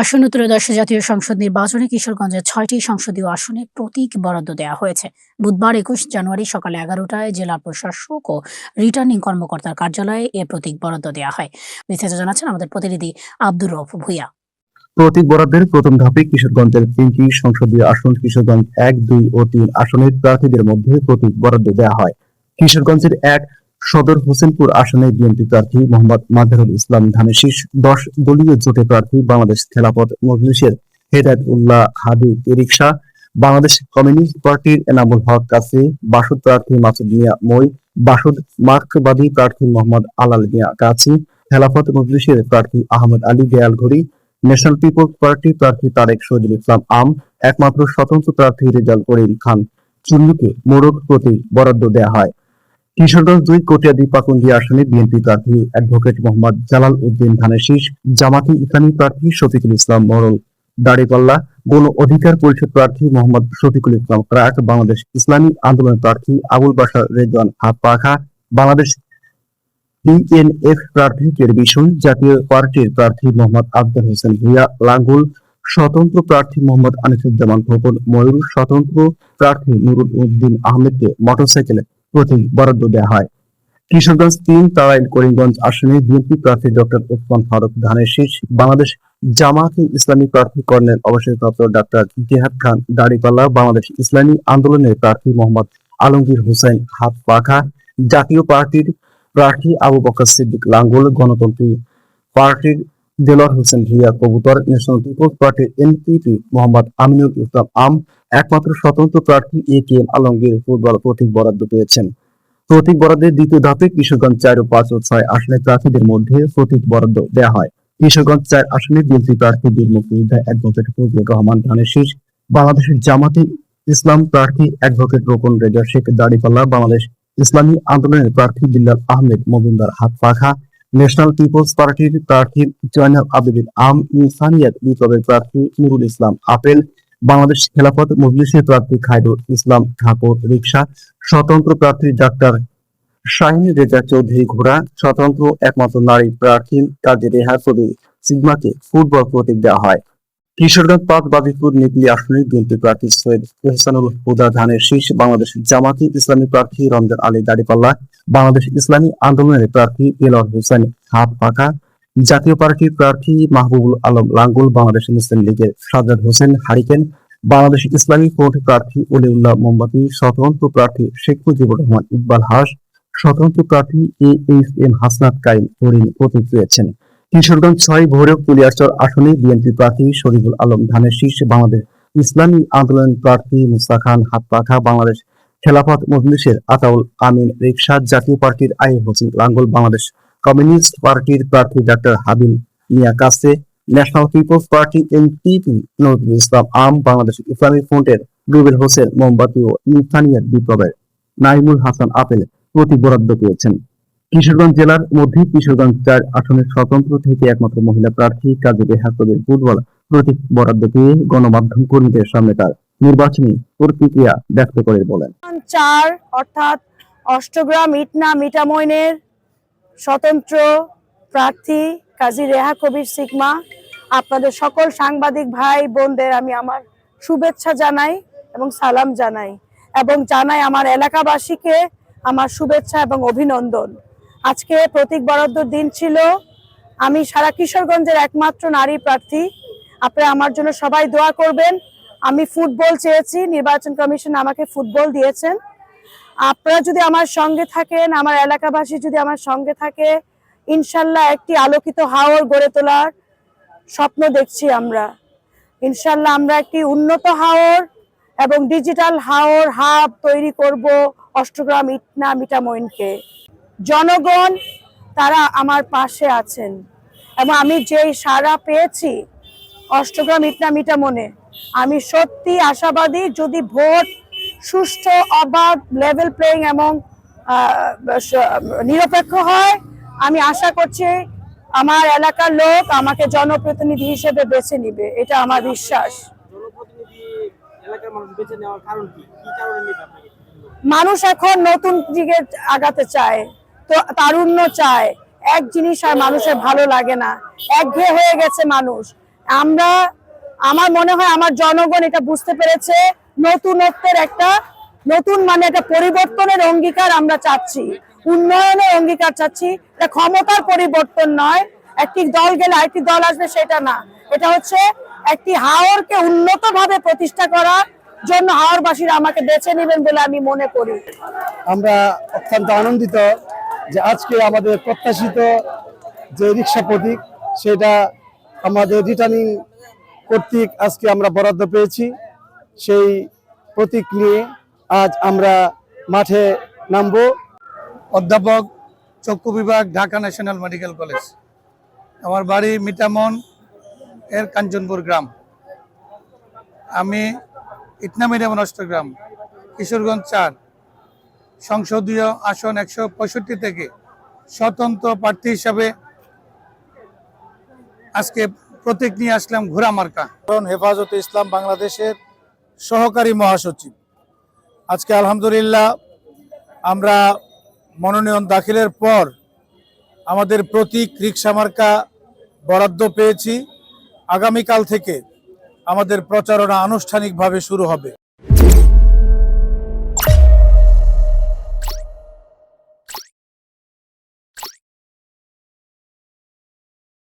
আসন্ন ত্রয়োদশ জাতীয় সংসদ নির্বাচনে কিশোরগঞ্জের ছয়টি সংসদীয় আসনে প্রতীক বরাদ্দ দেওয়া হয়েছে। বুধবার একুশ জানুয়ারি সকাল এগারোটায় জেলা প্রশাসক ও রিটার্নিং কর্মকর্তার কার্যালয়ে এ প্রতীক বরাদ্দ দেওয়া হয়। বিস্তারিত জানাচ্ছেন আমাদের প্রতিনিধি আব্দুর রফ ভুইয়া। প্রতীক বরাদ্দের প্রথম ধাপে কিশোরগঞ্জের তিনটি সংসদীয় আসন কিশোরগঞ্জ এক, দুই ও তিন আসনের প্রার্থীদের মধ্যে প্রতীক বরাদ্দ দেওয়া হয়। কিশোরগঞ্জের এক সদর হোসেনপুর আসনে বিএনপি প্রার্থী মোহাম্মদ মাজারুল ইসলাম ধানেশিস দশ দলীয় জোটে প্রার্থী বাংলাদেশ খেলাপথ মজলিসের হেদায়ত উল্লাহ হাদি রিক্সা বাংলাদেশ কমিউনিস্ট পার্টির এনামুল হক কাছে বাসুদ প্রার্থী মাসুদ মিয়া মই, বাসুদ মার্কবাদী প্রার্থী মোহাম্মদ আলাল মিয়া কাছি খেলাফত মজলিসের প্রার্থী আহমদ আলী দেয়াল ঘড়ি ন্যাশনাল পিপলস পার্টি প্রার্থী তারেক শহীদুল ইসলাম আম, একমাত্র স্বতন্ত্র প্রার্থী রেজাল করিম খান। চুন্নুকে মোড়ক প্রতি বরাদ্দ দেয়া হয়। কিশোরগঞ্জ দুই কটিয়াদি পাকুন্দি আসনে বিএনপি প্রার্থী অ্যাডভোকেট মোহাম্মদ জালাল উদ্দিন ধানেশিস জামাতি ইসলামী প্রার্থী শফিকুল ইসলাম মরল দাড়িপাল্লা, গণ অধিকার পরিষদ প্রার্থী মোহাম্মদ শফিকুল ইসলাম ট্রাক বাংলাদেশ ইসলামী আন্দোলন প্রার্থী আবুল বাশার রেজওয়ান হাত পাখা বাংলাদেশ বিএনএফ প্রার্থী টেরবিশন জাতীয় পার্টির প্রার্থী মোহাম্মদ আফজাল হোসেন ভুইয়া, লাঙ্গুল স্বতন্ত্র প্রার্থী মোহাম্মদ আনিসুজ্জামান খোকন, ময়ূর স্বতন্ত্র প্রার্থী নুরুল উদ্দিন আহমেদকে মোটরসাইকেলে প্রতীক বরাদ্দ দেওয়া হয়। কিশোরগঞ্জ তিন, তারাইল, করিমগঞ্জ আসনে বিএনপি প্রার্থী ডক্টর ওসমান ফারুক ধানের শীষ, বাংলাদেশ জামাতে ইসলামী প্রার্থী কর্নেল অবসরপ্রাপ্ত ডাক্তার জিহাদ খান, দাড়িপাল্লা, বাংলাদেশ ইসলামী আন্দোলনের প্রার্থী মোহাম্মদ আলমগীর হোসেন হাত পাখা জাতীয় পার্টির প্রার্থী আবু বকর সিদ্দিক লাঙ্গল, গণতন্ত্রী পার্টির দেলোয়ার হোসেন ভুইয়া কবুতর ন্যাশনাল পিপলস পার্টির এনপিপি মোহাম্মদ আমিনুল ইসলাম আম একমাত্র স্বতন্ত্র প্রার্থী A K M Alamgir football প্রতীক বরাদ্দ পেয়েছেন। প্রতীক বরাদ্দের দ্বিতীয় ধাপে কিশোরগঞ্জ চার ও পাঁচ ও ছয় আসনের প্রার্থীদের মধ্যে প্রতীক বরাদ্দ দেওয়া হয়। কিশোরগঞ্জ চার আসনে বিএনপি প্রার্থী বীর মুক্তিযোদ্ধা অ্যাডভোকেট ফজলুর রহমান ধানের শীষ, বাংলাদেশের জামাতি ইসলাম প্রার্থী অ্যাডভোকেট রোকন রেজা শেখ, দাড়িপাল্লা, বাংলাদেশ ইসলামী আন্দোলনের প্রার্থী বিল্লাল আহমেদ, মজুমদার হাত পাখা ন্যাশনাল পিপলস পার্টির প্রার্থী জয়নাল আবেদিন আম ইনসানিয়াত বিপ্লবের প্রার্থী নুরুল ইসলাম আপেল, বাংলাদেশ খেলাফত মজলিসের প্রার্থী খায়রুল ইসলাম ঠাকুর রিক্সা স্বতন্ত্র প্রার্থী ডাক্তার শাহিন রেজা চৌধুরী ঘোড়া, স্বতন্ত্র একমাত্র নারী প্রার্থী কাজী রেহা চৌধুরী সিগমাকে ফুটবল প্রতীক দেওয়া হয়। কিশোরগঞ্জ পাঁচ বাজিপুর নিকলি আসনে বিএনপি প্রার্থী সৈয়দ এহসানুল হুদা ধানের শীষ, বাংলাদেশ জামাতি ইসলামী প্রার্থী রমজান আলী দাড়িপাল্লা বাংলাদেশ ইসলামী আন্দোলনের প্রার্থী এলর হোসেন হাত পাকা। জাতীয় পার্টির প্রার্থী মাহবুবুল আলম লাঙ্গুল বাংলাদেশ মুসলিম লীগের সাজ্জাদ হোসেন হারিকেন, বাংলাদেশ ইসলামী ফ্রন্ট প্রার্থী অলিউল্লাহ মোমবাতি, স্বতন্ত্র প্রার্থী শেখ মুজিবুর রহমান ইকবাল হাস, স্বতন্ত্র প্রার্থী A H M Hasnat Kayem হরিণ প্রতীক পেয়েছেন কিশোরগঞ্জ ছয় ভৈরব কুলিয়াচর আসনে বিএনপি প্রার্থী শরীফুল আলম ধানের শীর্ষে বাংলাদেশ ইসলামী আন্দোলন প্রার্থী মুস্তা খান হাতপাখা বাংলাদেশ খেলাফত মজলিসের আতাউল আমিন রিকশা জাতীয় পার্টির আই হোসেন লাঙ্গল বাংলাদেশ কমিউনিস্ট পার্টির প্রার্থী ডাক্তার হাবিল মিয়া কাসে National Peoples Party NPP Nazrul Islam আম, বাংলাদেশ ইসলামী ফ্রন্টের রুবেল হোসেন মোমবাতি ও ইনসানিয়াত বিপ্লবের নাইমুল হাসান আপেল প্রতি বরাদ্দ পেয়েছেন। কিশোরগঞ্জ জেলার মধ্যে কিশোরগঞ্জ চার আসনের স্বতন্ত্র থেকে একমাত্র মহিলা প্রার্থী কাজী রেহাকদের ফুটবল প্রতীক বরাদ্দ পেয়ে গণমাধ্যম কর্মীদের সামনে তার নির্বাচনী প্রতিক্রিয়া ব্যক্ত করে বলেন। চার, অর্থাৎ অষ্টগ্রাম ইটনা মিটামইনের স্বতন্ত্র প্রার্থী কাজী রেহা কবির সিগমা। আপনাদের সকল সাংবাদিক ভাই, বোনদের আমি আমার শুভেচ্ছা জানাই এবং সালাম জানাই এবং জানাই আমার এলাকাবাসীকে আমার শুভেচ্ছা এবং অভিনন্দন। আজকে প্রতীক বরাদ্দর দিন ছিল। আমি সারা কিশোরগঞ্জের একমাত্র নারী প্রার্থী। আপনারা আমার জন্য সবাই দোয়া করবেন। আমি ফুটবল চেয়েছি, নির্বাচন কমিশন আমাকে ফুটবল দিয়েছেন। আপনারা যদি আমার সঙ্গে থাকেন, আমার এলাকাবাসী যদি আমার সঙ্গে থাকে, ইনশাল্লাহ একটি আলোকিত হাওর গড়ে তোলার স্বপ্ন দেখছি আমরা। ইনশাল্লাহ আমরা একটি উন্নত হাওর এবং ডিজিটাল হাওর হাব তৈরি করব অষ্টগ্রাম ইটনা মিটামইনকে জনগণ, তারা আমার পাশে আছেন এবং আমি যেই সাড়া পেয়েছি অষ্টগ্রাম ইটনা মিটামনে আমি সত্যি আশাবাদী যদি ভোট সুষ্ঠু অবাধ লেভেল প্লেইং এবং নিরপেক্ষ হয় আমি আশা করছি আমার এলাকার লোক আমাকে জনপ্রতিনিধি হিসেবে বেছে নিবে। এটা আমার বিশ্বাস। মানুষ এখন নতুন দিকে আগাতে চায় তো তারুণ্য চায়। এক জিনিস আর মানুষের ভালো লাগে না। একঘেয়ে হয়ে গেছে মানুষ। আমরা আমার মনে হয় আমার জনগণ এটা বুঝতে পেরেছে। নতুনত্বের একটা, নতুন মানে একটা পরিবর্তনের অঙ্গীকার আমরা চাচ্ছি। উন্নয়নের অঙ্গীকার চাচ্ছি। এটা ক্ষমতার পরিবর্তন নয়। একটি দল গেলে আরেকটি দল আসবে সেটা না। এটা হচ্ছে একটি হাওরকে উন্নত ভাবে প্রতিষ্ঠা করার জন্য হাওরবাসীরা আমাকে বেছে নেবেন বলে আমি মনে করি। আমরা অত্যন্ত আনন্দিত যে আজকে আমাদের প্রত্যাশিত যে রিক্সা প্রতীক, সেটা আমাদের রিটার্নিং কর্তৃক আজকে আমরা বরাদ্দ পেয়েছি। সেই প্রতীক নিয়ে আজ আমরা মাঠে নামবো। অধ্যাপক চক্ষু বিভাগ, ঢাকা ন্যাশনাল মেডিকেল কলেজ। আমার বাড়ি মিটামন, এর কাঞ্চনপুর গ্রাম। আমি ইটনা মিটামন অষ্টগ্রাম কিশোরগঞ্জ চার। সংসদীয় আসন একশো পঁয়ষট্টি থেকে স্বতন্ত্র প্রার্থী হিসাবে আজকে প্রতীক নিয়ে আসলাম ঘোরা মার্কা। কারণ হেফাজতে ইসলাম বাংলাদেশের সহকারী মহাসচিব। আজকে আলহামদুলিল্লাহ আমরা মনোনয়ন দাখিলের পর আমাদের প্রতীক রিক্সা মার্কা বরাদ্দ পেয়েছি। আগামীকাল থেকে আমাদের প্রচারণা আনুষ্ঠানিকভাবে শুরু হবে।